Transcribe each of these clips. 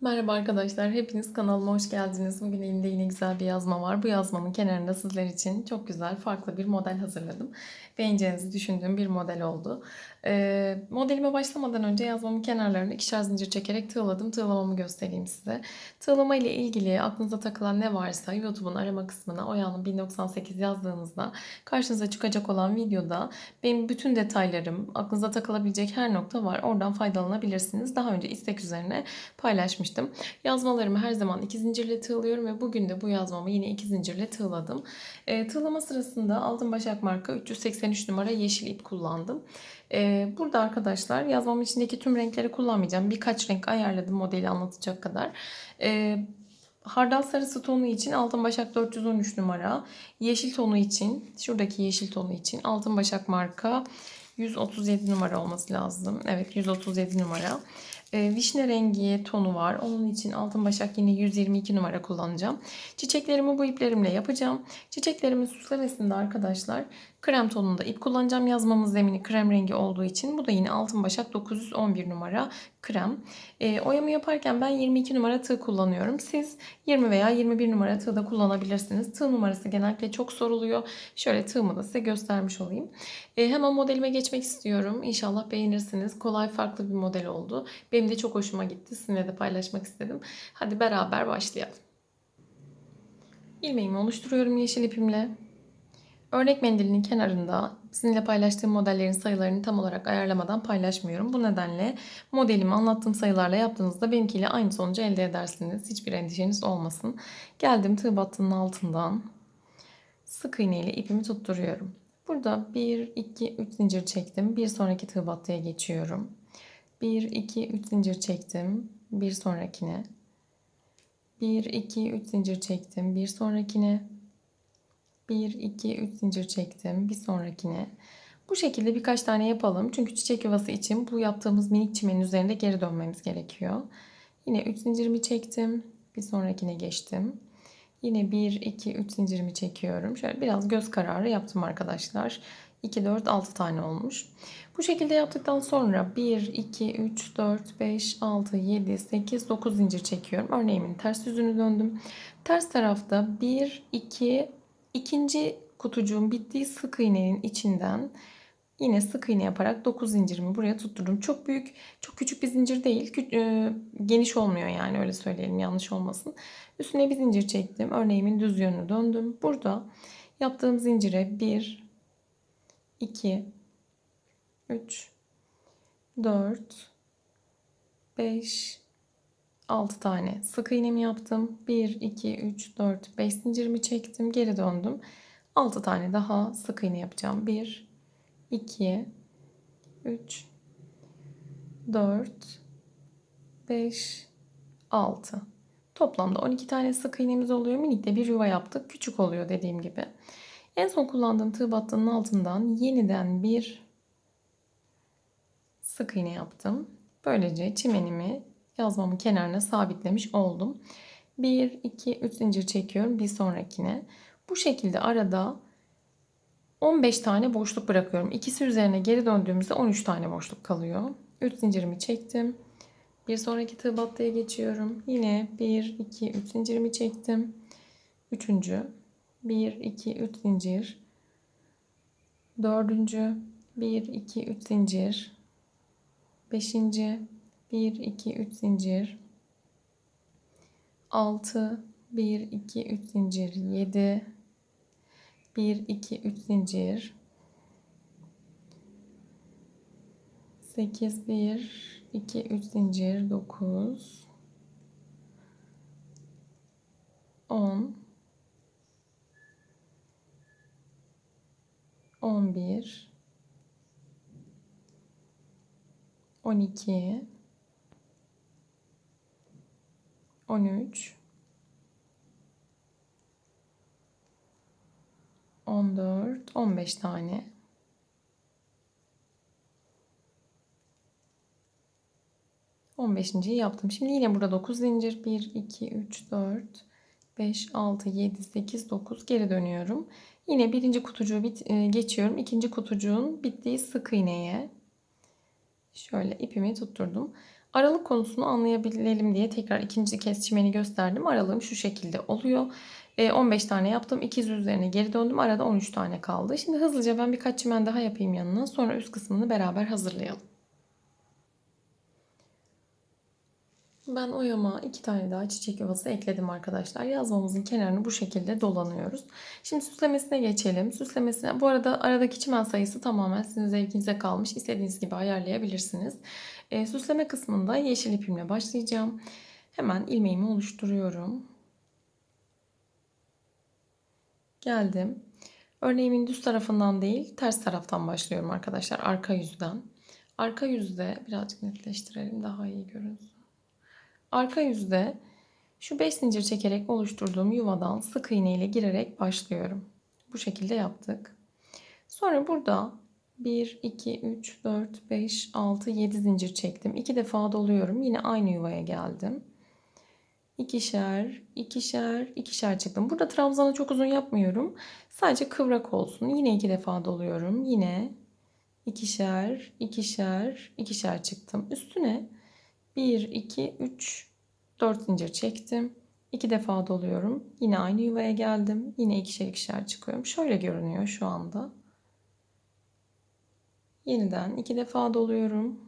Merhaba arkadaşlar, hepiniz kanalıma hoş geldiniz. Bugün elimde yine güzel bir yazma var. Bu yazmanın kenarında sizler için çok güzel, farklı bir model hazırladım. Beğeneceğinizi düşündüğüm bir model oldu. Ee, modelime başlamadan önce yazmamın kenarlarını ikişer zincir çekerek tığladım. Tığlamamı göstereyim size. Tığlama ile ilgili aklınıza takılan ne varsa YouTube'un arama kısmına Oya'nın 1098 yazdığınızda karşınıza çıkacak olan videoda benim bütün detaylarım, aklınıza takılabilecek her nokta var. Oradan faydalanabilirsiniz. Daha önce istek üzerine paylaşmıştım. Yazmalarımı her zaman iki zincirle tığlıyorum ve bugün de bu yazmamı yine iki zincirle tığladım. E, tığlama sırasında altın başak marka 383 numara yeşil ip kullandım. E, burada arkadaşlar yazmamın içindeki tüm renkleri kullanmayacağım. Birkaç renk ayarladım modeli anlatacak kadar. E, Hardal sarısı tonu için altın başak 413 numara. Yeşil tonu için, şuradaki yeşil tonu için altın başak marka 137 numara olması lazım. Evet 137 numara. E, vişne rengi tonu var. Onun için altın başak yine 122 numara kullanacağım. Çiçeklerimi bu iplerimle yapacağım. Çiçeklerimin süslemesinde arkadaşlar krem tonunda ip kullanacağım. Yazmamın zemini krem rengi olduğu için bu da yine altın başak 911 numara krem. E, oyamı yaparken ben 22 numara tığ kullanıyorum. Siz 20 veya 21 numara tığ da kullanabilirsiniz. Tığ numarası genellikle çok soruluyor. Şöyle tığımı da size göstermiş olayım. E, hemen modelime geçmek istiyorum. İnşallah beğenirsiniz. Kolay farklı bir model oldu. Benim de çok hoşuma gitti. Sizinle de paylaşmak istedim. Hadi beraber başlayalım. İlmeğimi oluşturuyorum yeşil ipimle. Örnek mendilinin kenarında sizinle paylaştığım modellerin sayılarını tam olarak ayarlamadan paylaşmıyorum. Bu nedenle modelimi anlattığım sayılarla yaptığınızda benimkiyle aynı sonucu elde edersiniz. Hiçbir endişeniz olmasın. Geldim tığ battının altından sık iğne ile ipimi tutturuyorum. Burada 1, 2, 3 zincir çektim. Bir sonraki tığ battıya geçiyorum. 1, 2, 3 zincir çektim. Bir sonrakine. 1, 2, 3 zincir çektim. Bir sonrakine. 1, 2, 3 zincir çektim. Bir sonrakine. Bu şekilde birkaç tane yapalım. Çünkü çiçek yuvası için bu yaptığımız minik çimenin üzerinde geri dönmemiz gerekiyor. Yine 3 zincirimi çektim. Bir sonrakine geçtim. Yine 1, 2, 3 zincirimi çekiyorum. Şöyle biraz göz kararı yaptım arkadaşlar. 2, 4, 6 tane olmuş. Bu şekilde yaptıktan sonra 1, 2, 3, 4, 5, 6, 7, 8, 9 zincir çekiyorum. Örneğimin ters yüzünü döndüm. Ters tarafta 1, 2, ikinci kutucuğun bittiği sık iğnenin içinden yine sık iğne yaparak 9 zincirimi buraya tutturdum. Çok büyük, çok küçük bir zincir değil. E, geniş olmuyor yani öyle söyleyelim yanlış olmasın. Üstüne bir zincir çektim. Örneğimin düz yönünü döndüm. Burada yaptığım zincire 1, 2, 3, 4, 5, 6 tane sık iğnemi yaptım. 1, 2, 3, 4, 5 zincirimi çektim. Geri döndüm. 6 tane daha sık iğne yapacağım. 1, 2, 3, 4, 5, 6. Toplamda 12 tane sık iğnemiz oluyor. Minik de bir yuva yaptık. Küçük oluyor dediğim gibi. En son kullandığım tığ battının altından yeniden bir sık iğne yaptım. Böylece çimenimi yazmamın kenarına sabitlemiş oldum. 1, 2, 3 zincir çekiyorum bir sonrakine. Bu şekilde arada 15 tane boşluk bırakıyorum. İkisi üzerine geri döndüğümüzde 13 tane boşluk kalıyor. 3 zincirimi çektim. Bir sonraki tığ battıya geçiyorum. Yine 1, 2, 3 zincirimi çektim. Üçüncü. 1, 2, 3 zincir. Dördüncü. 1, 2, 3 zincir. Beşinci. 1, 2, 3 zincir. 6, 1, 2, 3 zincir. 7, 1, 2, 3 zincir. 8, 1, 2, 3 zincir. 9, 10, 11, 12, 13 14 15 tane. On beşinciyi yaptım. Şimdi yine burada 9 zincir. 1, 2, 3, 4, 5, 6, 7, 8, 9 geri dönüyorum. Yine birinci kutucuğu bit, e, geçiyorum. İkinci kutucuğun bittiği sık iğneye şöyle ipimi tutturdum. Aralık konusunu anlayabilelim diye tekrar ikinci kez çimeni gösterdim. Aralığım şu şekilde oluyor. E, 15 tane yaptım. 200 üzerine geri döndüm. Arada 13 tane kaldı. Şimdi hızlıca ben birkaç çimen daha yapayım yanına. Sonra üst kısmını beraber hazırlayalım. Ben oyama iki tane daha çiçek yuvası ekledim arkadaşlar. Yazmamızın kenarını bu şekilde dolanıyoruz. Şimdi süslemesine geçelim. Süslemesine bu arada aradaki çimen sayısı tamamen sizin zevkinize kalmış. İstediğiniz gibi ayarlayabilirsiniz. E, süsleme kısmında yeşil ipimle başlayacağım. Hemen ilmeğimi oluşturuyorum. Geldim. Örneğimin düz tarafından değil ters taraftan başlıyorum arkadaşlar. Arka yüzden. Arka yüzde birazcık netleştirelim daha iyi görünsün. Arka yüzde şu 5 zincir çekerek oluşturduğum yuvadan sık iğne ile girerek başlıyorum. Bu şekilde yaptık. Sonra burada 1, 2, 3, 4, 5, 6, 7 zincir çektim. 2 defa doluyorum. Yine aynı yuvaya geldim. İkişer, ikişer, ikişer çıktım. Burada trabzanı çok uzun yapmıyorum. Sadece kıvrak olsun. Yine iki defa doluyorum. Yine ikişer, ikişer, ikişer çıktım. Üstüne 1, 2, 3, 4 zincir çektim. 2 defa doluyorum. Yine aynı yuvaya geldim. Yine ikişer ikişer çıkıyorum. Şöyle görünüyor şu anda. Yeniden 2 defa doluyorum.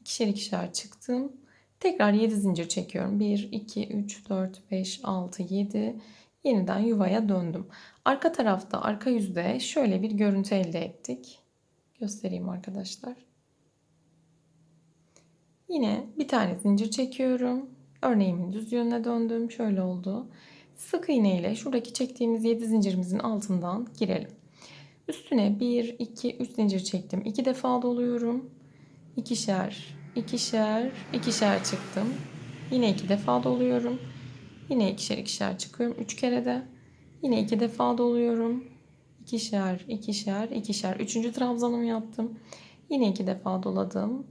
İkişer ikişer çıktım. Tekrar 7 zincir çekiyorum. 1, 2, 3, 4, 5, 6, 7. Yeniden yuvaya döndüm. Arka tarafta, arka yüzde şöyle bir görüntü elde ettik. Göstereyim arkadaşlar. Yine bir tane zincir çekiyorum. Örneğimin düz yönüne döndüm. Şöyle oldu. Sık iğne ile şuradaki çektiğimiz 7 zincirimizin altından girelim. Üstüne 1, 2, 3 zincir çektim. 2 defa doluyorum. İkişer, ikişer, ikişer çıktım. Yine 2 defa doluyorum. Yine ikişer ikişer çıkıyorum. 3 kere de. Yine 2 defa doluyorum. İkişer, ikişer, ikişer. Üçüncü trabzanımı yaptım. Yine 2 defa doladım.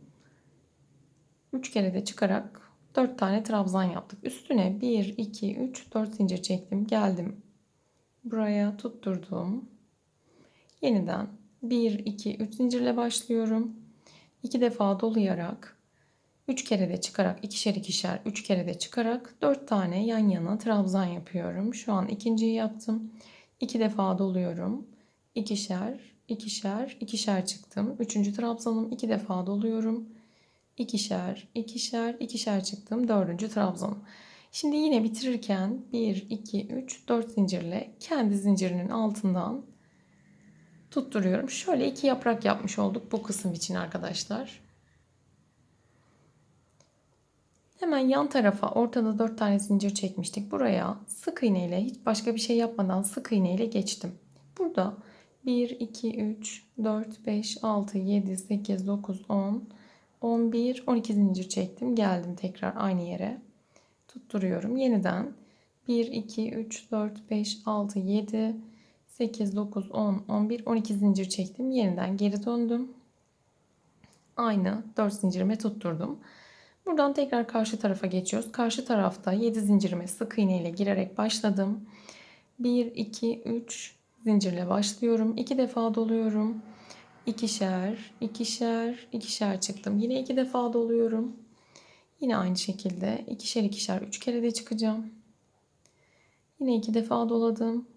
3 kere de çıkarak 4 tane trabzan yaptık. Üstüne 1, 2, 3, 4 zincir çektim. Geldim. Buraya tutturdum. Yeniden 1, 2, 3 zincirle başlıyorum. 2 defa dolayarak 3 kere de çıkarak ikişer ikişer 3 kere de çıkarak 4 tane yan yana trabzan yapıyorum. Şu an ikinciyi yaptım. 2 defa doluyorum. İkişer, ikişer, ikişer çıktım. Üçüncü trabzanım 2 defa doluyorum ikişer, ikişer, ikişer çıktım. Dördüncü trabzan. Şimdi yine bitirirken 1, 2, 3, 4 zincirle kendi zincirinin altından tutturuyorum. Şöyle iki yaprak yapmış olduk bu kısım için arkadaşlar. Hemen yan tarafa ortada 4 tane zincir çekmiştik. Buraya sık iğne ile hiç başka bir şey yapmadan sık iğne ile geçtim. Burada 1, 2, 3, 4, 5, 6, 7, 8, 9, 10, 11, 12 zincir çektim. Geldim tekrar aynı yere. Tutturuyorum. Yeniden 1, 2, 3, 4, 5, 6, 7, 8, 9, 10, 11, 12 zincir çektim. Yeniden geri döndüm. Aynı 4 zincirime tutturdum. Buradan tekrar karşı tarafa geçiyoruz. Karşı tarafta 7 zincirime sık iğne ile girerek başladım. 1, 2, 3 zincirle başlıyorum. 2 defa doluyorum ikişer, ikişer, ikişer çıktım. Yine iki defa doluyorum. Yine aynı şekilde ikişer ikişer üç kere de çıkacağım. Yine iki defa doladım.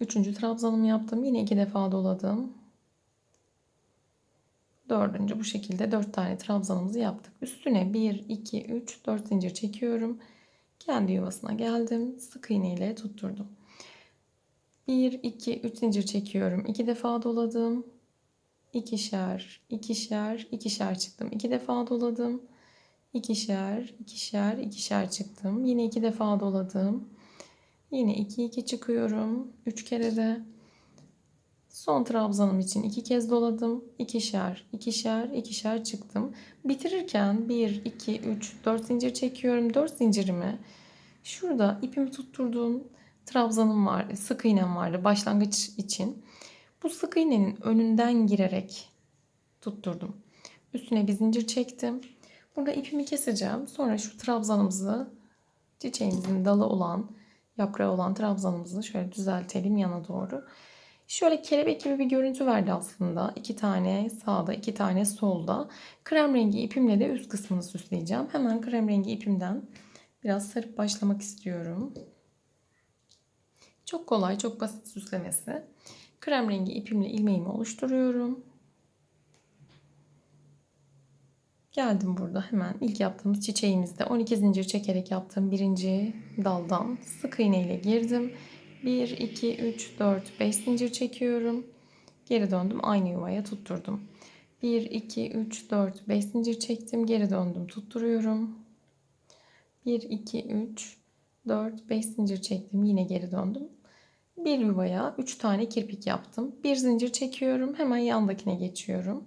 Üçüncü trabzanımı yaptım. Yine iki defa doladım. Dördüncü bu şekilde dört tane trabzanımızı yaptık. Üstüne bir, iki, üç, dört zincir çekiyorum. Kendi yuvasına geldim. Sık iğne ile tutturdum. 1, 2, 3 zincir çekiyorum. 2 defa doladım. İkişer, ikişer, ikişer çıktım. 2 defa doladım. İkişer, ikişer, ikişer çıktım. Yine 2 defa doladım. Yine 2 2 çıkıyorum. 3 kere de son trabzanım için 2 kez doladım. İkişer, ikişer, ikişer çıktım. Bitirirken 1 2 3 4 zincir çekiyorum. 4 zincirimi şurada ipimi tutturduğum trabzanım vardı, sık iğnem vardı başlangıç için. Bu sık iğnenin önünden girerek tutturdum. Üstüne bir zincir çektim. Burada ipimi keseceğim. Sonra şu trabzanımızı çiçeğimizin dalı olan, yaprağı olan trabzanımızı şöyle düzeltelim yana doğru. Şöyle kelebek gibi bir görüntü verdi aslında. İki tane sağda, iki tane solda. Krem rengi ipimle de üst kısmını süsleyeceğim. Hemen krem rengi ipimden biraz sarıp başlamak istiyorum. Çok kolay, çok basit süslemesi. Krem rengi ipimle ilmeğimi oluşturuyorum. Geldim burada hemen ilk yaptığımız çiçeğimizde 12 zincir çekerek yaptığım birinci daldan sık iğne ile girdim. 1, 2, 3, 4, 5 zincir çekiyorum. Geri döndüm aynı yuvaya tutturdum. 1, 2, 3, 4, 5 zincir çektim. Geri döndüm tutturuyorum. 1, 2, 3, 4, 5 zincir çektim. Yine geri döndüm. Bir yuvaya 3 tane kirpik yaptım. Bir zincir çekiyorum. Hemen yandakine geçiyorum.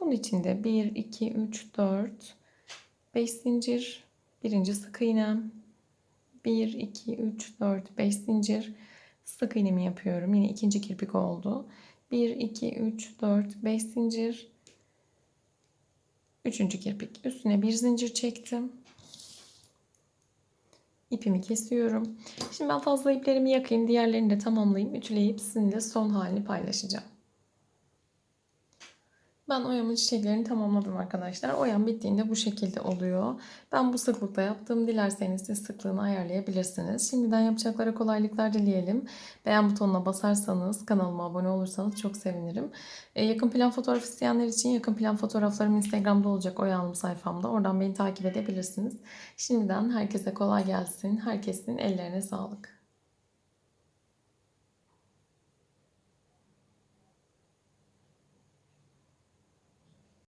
Bunun için de 1, 2, 3, 4, 5 zincir. Birinci sık iğnem. 1, 2, 3, 4, 5 zincir. Sık iğnemi yapıyorum. Yine ikinci kirpik oldu. 1, 2, 3, 4, 5 zincir. Üçüncü kirpik. Üstüne bir zincir çektim. İpimi kesiyorum. Şimdi ben fazla iplerimi yakayım. Diğerlerini de tamamlayayım. Ütüleyip sizinle son halini paylaşacağım. Ben oyamın çiçeklerini tamamladım arkadaşlar. Oyam bittiğinde bu şekilde oluyor. Ben bu sıklıkta yaptım. Dilerseniz siz sıklığını ayarlayabilirsiniz. Şimdiden yapacaklara kolaylıklar dileyelim. Beğen butonuna basarsanız, kanalıma abone olursanız çok sevinirim. Ee, yakın plan fotoğraf isteyenler için yakın plan fotoğraflarım Instagram'da olacak Oya Hanım sayfamda. Oradan beni takip edebilirsiniz. Şimdiden herkese kolay gelsin. Herkesin ellerine sağlık.